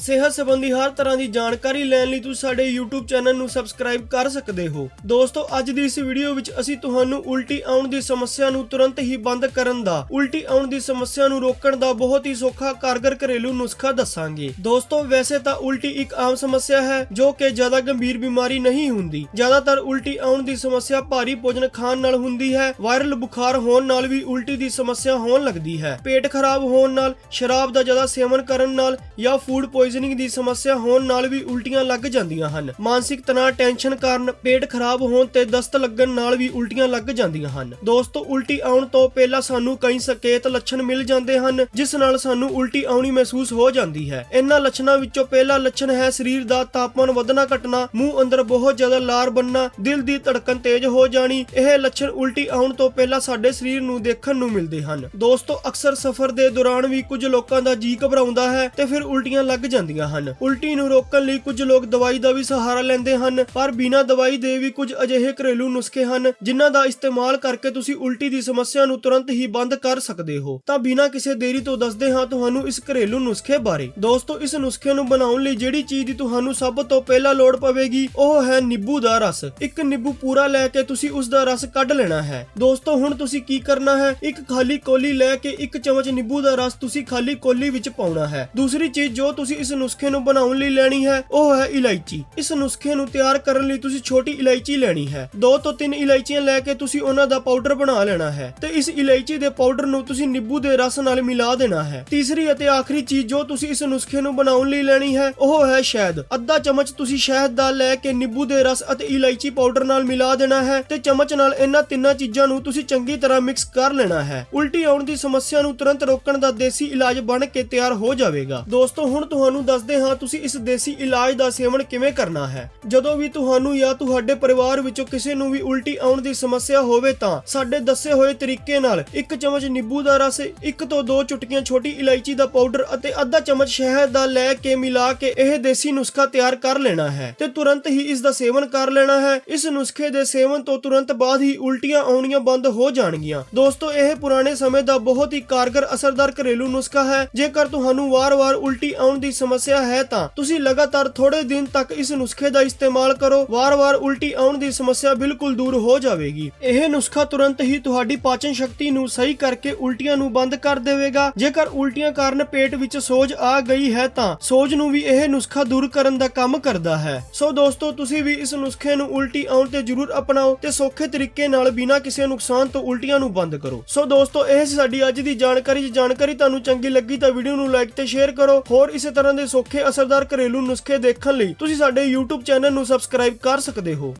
ਸਿਹਤ ਸੰਬੰਧੀ ਹਰ ਤਰ੍ਹਾਂ ਦੀ ਜਾਣਕਾਰੀ ਲੈਣ ਲਈ ਤੁਸੀਂ ਸਾਡੇ YouTube ਚੈਨਲ ਨੂੰ ਸਬਸਕ੍ਰਾਈਬ ਕਰ ਸਕਦੇ ਹੋ। ਦੋਸਤੋ, ਅੱਜ ਦੀ ਇਸ ਵੀਡੀਓ ਵਿੱਚ ਅਸੀਂ ਤੁਹਾਨੂੰ ਉਲਟੀ ਆਉਣ ਦੀ ਸਮੱਸਿਆ ਨੂੰ ਤੁਰੰਤ ਹੀ ਬੰਦ ਕਰਨ ਦਾ, ਉਲਟੀ ਆਉਣ ਦੀ ਸਮੱਸਿਆ ਨੂੰ ਰੋਕਣ ਦਾ ਬਹੁਤ ਹੀ ਸੌਖਾ ਕਾਰਗਰ ਘਰੇਲੂ ਨੁਸਖਾ ਦੱਸਾਂਗੇ। ਦੋਸਤੋ, ਵੈਸੇ ਤਾਂ ਉਲਟੀ ਇੱਕ ਆਮ ਸਮੱਸਿਆ ਹੈ, ਜੋ ਕਿ ਜ਼ਿਆਦਾ ਗੰਭੀਰ ਬਿਮਾਰੀ ਨਹੀਂ ਹੁੰਦੀ। ਜ਼ਿਆਦਾਤਰ ਉਲਟੀ ਆਉਣ ਦੀ ਸਮੱਸਿਆ ਭਾਰੀ ਭੋਜਨ ਖਾਣ ਨਾਲ ਹੁੰਦੀ ਹੈ, ਵਾਇਰਲ ਬੁਖਾਰ ਹੋਣ ਨਾਲ ਵੀ ਉਲਟੀ ਦੀ ਸਮੱਸਿਆ ਹੋਣ ਲੱਗਦੀ ਹੈ। ਪੇਟ ਖਰਾਬ ਹੋਣ ਨਾਲ, ਸ਼ਰਾਬ ਦਾ ਜ਼ਿਆਦਾ ਸੇਵਨ ਕਰਨ ਨਾਲ ਜਾਂ ਫੂਡ ਪੋਇਜ਼ਨਿੰਗ ਦੀ ਸਮੱਸਿਆ ਹੋਣ ਨਾਲ ਵੀ ਉਲਟੀਆਂ ਲੱਗ ਜਾਂਦੀਆਂ ਹਨ। ਮਾਨਸਿਕ ਤਣਾਅ ਟੈਨਸ਼ਨ ਕਾਰਨ ਪੇਟ ਖਰਾਬ ਹੋਣ ਤੇ ਦਸਤ ਲੱਗਣ ਨਾਲ ਵੀ ਉਲਟੀਆਂ ਲੱਗ ਜਾਂਦੀਆਂ ਹਨ। ਦੋਸਤੋ, ਉਲਟੀ ਆਉਣ ਤੋਂ ਪਹਿਲਾਂ ਸਾਨੂੰ ਕਈ ਸੰਕੇਤ ਲੱਛਣ ਮਿਲ ਜਾਂਦੇ ਹਨ, ਜਿਸ ਨਾਲ ਸਾਨੂੰ ਉਲਟੀ ਆਉਣੀ ਮਹਿਸੂਸ ਹੋ ਜਾਂਦੀ ਹੈ। ਇਹਨਾਂ ਲੱਛਣਾਂ ਵਿੱਚੋਂ ਪਹਿਲਾ ਲੱਛਣ ਹੈ ਸਰੀਰ ਦਾ ਤਾਪਮਾਨ ਵਧਣਾ, ਘਟਣਾ, ਮੂੰਹ ਅੰਦਰ ਬਹੁਤ ਜ਼ਿਆਦਾ ਲਾਰ ਬੰਨਣਾ ਦਿਲ ਦੀ ਧੜਕਨ ਤੇਜ਼ ਹੋ ਜਾਣੀ। ਇਹ ਲੱਛਣ ਉਲਟੀ ਆਉਣ ਤੋਂ ਪਹਿਲਾਂ ਸਾਡੇ ਸਰੀਰ ਨੂੰ ਦੇਖਣ ਨੂੰ ਮਿਲਦੇ ਹਨ। ਦੋਸਤੋ, ਅਕਸਰ ਸਫ਼ਰ ਦੇ ਦੌਰਾਨ ਵੀ ਕੁਝ ਲੋਕਾਂ ਦਾ ਜੀ ਘਬਰਾਉਂਦਾ ਹੈ ਤੇ ਫਿਰ ਉਲਟੀਆਂ ਲੱਗ ਜਾਂਦੀਆਂ ਹਨ। ਉਲਟੀ ਨੂੰ ਰੋਕਣ ਲਈ ਕੁਝ ਲੋਕ ਦਵਾਈ ਦਾ ਵੀ ਸਹਾਰਾ ਲੈਂਦੇ ਹਨ, ਪਰ ਬਿਨਾਂ ਦਵਾਈ ਦੇ ਵੀ ਕੁਝ ਅਜਿਹੇ ਘਰੇਲੂ ਨੁਸਖੇ ਹਨ, ਜਿਨ੍ਹਾਂ ਦਾ ਇਸਤੇਮਾਲ ਕਰਕੇ ਤੁਸੀਂ ਉਲਟੀ ਦੀ ਸਮੱਸਿਆ ਨੂੰ ਤੁਰੰਤ ਹੀ ਬੰਦ ਕਰ ਸਕਦੇ ਹੋ। ਤਾਂ ਬਿਨਾਂ ਕਿਸੇ ਦੇਰੀ ਤੋਂ ਦੱਸਦੇ ਹਾਂ ਤੁਹਾਨੂੰ ਇਸ ਘਰੇਲੂ ਨੁਸਖੇ ਬਾਰੇ। ਦੋਸਤੋ, ਇਸ ਨੁਸਖੇ ਨੂੰ ਬਣਾਉਣ ਲਈ ਜਿਹੜੀ ਚੀਜ਼ ਦੀ ਤੁਹਾਨੂੰ ਸਭ ਤੋਂ ਪਹਿਲਾਂ ਲੋੜ ਪਵੇਗੀ, ਉਹ ਹੈ ਨਿੰਬੂ ਦਾ ਰਸ। ਇੱਕ ਨਿੰਬੂ ਪੂਰਾ ਲੈ ਕੇ ਤੁਸੀਂ ਉਸ ਦਾ ਰਸ ਕੱਢ ਲੈਣਾ ਹੈ। ਦੋਸਤੋ, ਹੁਣ ਤੁਸੀਂ ਕੀ ਕਰਨਾ ਹੈ? ਇੱਕ ਖਾਲੀ ਕੋਲੀ ਲੈ ਕੇ ਇੱਕ ਚਮਚ ਨਿੰਬੂ ਦਾ ਰਸ ਤੁਸੀਂ ਖਾਲੀ ਕੋਲੀ ਵਿੱਚ ਪਾਉਣਾ ਹੈ। ਦੂਸਰੀ ਚੀਜ਼ ਜੋ ਤੁਸੀਂ ਇਸ ਨੁਸਖੇ ਨੂੰ ਬਣਾਉਣ ਲਈ ਲੈਣੀ ਹੈ, ਉਹ ਹੈ ਇਲਾਇਚੀ। ਇਸ ਨੁਸਖੇ ਨੂੰ ਤਿਆਰ ਕਰਨ ਲਈ ਤੁਸੀਂ ਛੋਟੀ ਇਲਾਇਚੀ ਲੈਣੀ ਹੈ। ਦੋ ਤੋਂ ਤਿੰਨ ਇਲਾਇਚੀਆਂ ਲੈ ਕੇ ਤੁਸੀਂ ਉਹਨਾਂ ਦਾ ਪਾਊਡਰ ਬਣਾ ਲੈਣਾ ਹੈ। ਤੇ ਇਸ ਇਲਾਇਚੀ ਦੇ ਪਾਊਡਰ ਨੂੰ ਤੁਸੀਂ ਨਿੰਬੂ ਦੇ ਰਸ ਨਾਲ ਮਿਲਾ ਦੇਣਾ ਹੈ। ਤੀਸਰੀ ਅਤੇ ਆਖਰੀ ਚੀਜ਼ ਜੋ ਤੁਸੀਂ ਇਸ ਨੁਸਖੇ ਨੂੰ ਬਣਾਉਣ ਲਈ ਲੈਣੀ ਹੈ, ਉਹ ਹੈ ਸ਼ਹਿਦ। ਅੱਧਾ ਚਮਚ ਤੁਸੀਂ ਸ਼ਹਿਦ ਦਾ ਲੈ ਕੇ ਨਿੰਬੂ ਦੇ ਰਸ ਅਤੇ ਇਲਾਇਚੀ ਪਾਊਡਰ ਨਾਲ ਮਿਲਾ ਦੇਣਾ ਹੈ ਤੇ ਚਮਚ ਨਾਲ ਇਹਨਾਂ ਤਿੰਨਾਂ ਚੀਜ਼ਾਂ ਨੂੰ ਤੁਸੀਂ ਚੰਗੀ ਤਰ੍ਹਾਂ ਮਿਕਸ ਕਰ ਲੈਣਾ ਹੈ। ਉਲਟੀ ਆਉਣ ਦੀ ਸਮੱਸਿਆ ਨੂੰ ਤੁਰੰਤ ਰੋਕਣ ਦਾ ਦੇਸੀ ਇਲਾਜ ਬਣ ਕੇ ਤਿਆਰ ਹੋ ਜਾਵੇਗਾ। ਦੋਸਤੋ, ਹੁਣ ਤੁਹਾਨੂੰ ਤੁਹਾਨੂੰ ਦੱਸਦੇ ਹਾਂ, ਤੁਸੀਂ ਇਸ ਦੇਸੀ ਇਲਾਜ ਦਾ ਸੇਵਨ ਕਿਵੇਂ ਕਰਨਾ ਹੈ। ਜਦੋਂ ਵੀ ਤੁਹਾਨੂੰ ਜਾਂ ਤੁਹਾਡੇ ਪਰਿਵਾਰ ਵਿੱਚੋਂ ਕਿਸੇ ਨੂੰ ਵੀ ਉਲਟੀ ਆਉਣ ਦੀ ਸਮੱਸਿਆ ਹੋਵੇ ਤਾਂ ਸਾਡੇ ਦੱਸੇ ਹੋਏ ਤਰੀਕੇ ਨਾਲ ਇੱਕ ਚਮਚ ਨਿੰਬੂ ਦਾ ਰਸ, ਇੱਕ ਤੋਂ ਦੋ ਚੁਟਕੀਆਂ ਛੋਟੀ ਇਲਾਇਚੀ ਦਾ ਪਾਊਡਰ ਅਤੇ ਅੱਧਾ ਚਮਚ ਸ਼ਹਿਦ ਦਾ ਲੈ ਕੇ ਮਿਲਾ ਕੇ ਇਹ ਦੇਸੀ ਨੁਸਖਾ ਤਿਆਰ ਕਰ ਲੈਣਾ ਹੈ ਤੇ ਤੁਰੰਤ ਹੀ ਇਸ ਦਾ ਸੇਵਨ ਕਰ ਲੈਣਾ ਹੈ। ਇਸ ਨੁਸਖੇ ਦੇ ਸੇਵਨ ਤੋਂ ਤੁਰੰਤ ਬਾਅਦ ਹੀ ਉਲਟੀਆਂ ਆਉਣੀਆਂ ਬੰਦ ਹੋ ਜਾਣਗੀਆਂ। ਦੋਸਤੋ, ਇਹ ਪੁਰਾਣੇ ਸਮੇਂ ਦਾ ਬਹੁਤ ਹੀ ਕਾਰਗਰ, ਅਸਰਦਾਰ ਘਰੇਲੂ ਨੁਸਖਾ ਹੈ। ਜੇਕਰ ਤੁਹਾਨੂੰ ਵਾਰ-ਵਾਰ ਉਲਟੀ ਆਉਣ ਦੀ ਸਮੱਸਿਆ ਹੈ ਤਾਂ ਤੁਸੀਂ ਲਗਾਤਾਰ ਥੋੜੇ ਦਿਨ ਤੱਕ ਇਸ ਨੁਸਖੇ ਦਾ ਇਸਤੇਮਾਲ ਕਰੋ। ਵਾਰ-ਵਾਰ ਉਲਟੀ ਆਉਣ ਦੀ ਸਮੱਸਿਆ ਬਿਲਕੁਲ ਦੂਰ ਹੋ ਜਾਵੇਗੀ। ਇਹ ਨੁਸਖਾ ਤੁਰੰਤ ਹੀ ਤੁਹਾਡੀ ਪਾਚਨ ਸ਼ਕਤੀ ਨੂੰ ਸਹੀ ਕਰਕੇ ਉਲਟੀਆਂ ਨੂੰ ਬੰਦ ਕਰ ਦੇਵੇਗਾ। ਜੇਕਰ ਉਲਟੀਆਂ ਕਾਰਨ ਪੇਟ ਵਿੱਚ ਸੋਜ ਆ ਗਈ ਹੈ ਤਾਂ ਸੋਜ ਨੂੰ ਵੀ ਇਹ ਨੁਸਖਾ ਦੂਰ ਕਰਨ ਦਾ ਕੰਮ ਕਰਦਾ ਹੈ। ਸੋ ਦੋਸਤੋ, ਤੁਸੀਂ ਵੀ ਇਸ ਨੁਸਖੇ ਨੂੰ ਉਲਟੀ ਆਉਣ ਤੇ ਜ਼ਰੂਰ ਅਪਣਾਓ ਤੇ ਸੌਖੇ ਤਰੀਕੇ ਨਾਲ ਬਿਨਾਂ ਕਿਸੇ ਨੁਕਸਾਨ ਤੋਂ ਉਲਟੀਆਂ ਨੂੰ ਬੰਦ ਕਰੋ। ਸੋ ਦੋਸਤੋ, ਇਹ ਸਾਡੀ ਅੱਜ ਦੀ ਜਾਣਕਾਰੀ। ਜੇ ਜਾਣਕਾਰੀ ਤੁਹਾਨੂੰ ਚੰਗੀ ਲੱਗੀ ਤਾਂ ਵੀਡੀਓ ਨੂੰ ਲਾਈਕ ਤੇ ਸ਼ੇਅਰ ਕਰੋ। ਹੋਰ ਇਸੇ ਤਰ੍ਹਾਂ ਤਰ੍ਹਾਂ ਦੇ ਸੌਖੇ ਅਸਰਦਾਰ ਘਰੇਲੂ ਨੁਸਖੇ ਦੇਖਣ ਲਈ ਤੁਸੀਂ ਸਾਡੇ YouTube ਚੈਨਲ ਨੂੰ ਸਬਸਕ੍ਰਾਈਬ ਕਰ ਸਕਦੇ ਹੋ।